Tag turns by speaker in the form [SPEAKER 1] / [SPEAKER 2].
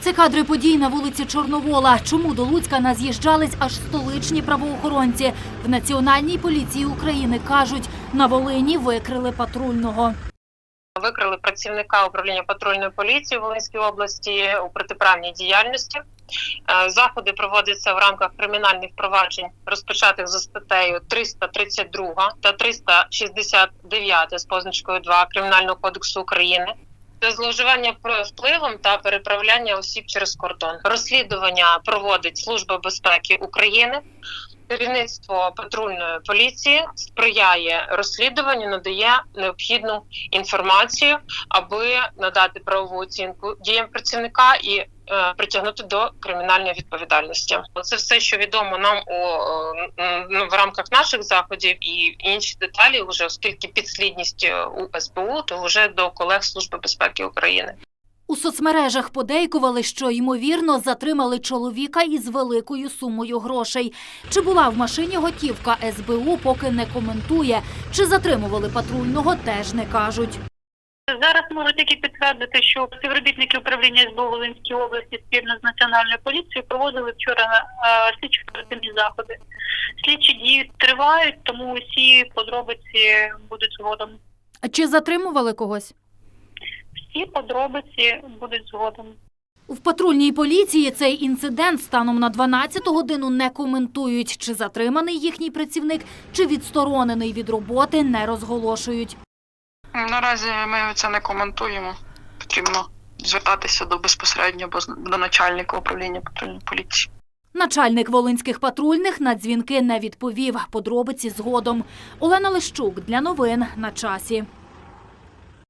[SPEAKER 1] Це кадри подій на вулиці Чорновола. Чому до Луцька наз'їжджались аж столичні правоохоронці? В Національній поліції України кажуть, на Волині викрили патрульного.
[SPEAKER 2] Викрили працівника управління патрульної поліції в Волинській області у протиправній діяльності. Е, Заходи проводяться в рамках кримінальних проваджень, розпочатих за статтею 332 та 369 з позначкою 2 Кримінального кодексу України. Це зловживання впливом та переправляння осіб через кордон. Розслідування проводить Служба безпеки України. Керівництво патрульної поліції сприяє розслідуванню, надає необхідну інформацію, аби надати правову оцінку діям працівника і е, притягнути до кримінальної відповідальності. Це все, що відомо нам у е, ну, в рамках наших заходів, і інші деталі, вже оскільки підслідність е, у СБУ, то вже до колег Служби безпеки України.
[SPEAKER 1] У соцмережах подейкували, що ймовірно затримали чоловіка із великою сумою грошей. Чи була в машині готівка СБУ, поки не коментує. Чи затримували патрульного, теж не кажуть.
[SPEAKER 3] Зараз можу тільки підтвердити, що співробітники управління СБУ Волинській області спільно з національною поліцією проводили вчора е, слідчі оперативні заходи. Слідчі дії тривають, тому усі подробиці будуть згодом.
[SPEAKER 1] Чи затримували когось?
[SPEAKER 3] Всі подробиці будуть згодом.
[SPEAKER 1] В патрульній поліції цей інцидент станом на 12 годину не коментують. Чи затриманий їхній працівник, чи відсторонений від роботи, не розголошують.
[SPEAKER 4] Наразі ми це не коментуємо. Потрібно звертатися до безпосередньо бо- до начальника управління патрульної поліції.
[SPEAKER 1] Начальник волинських патрульних на дзвінки не відповів. Подробиці згодом. Олена Лищук для новин на часі.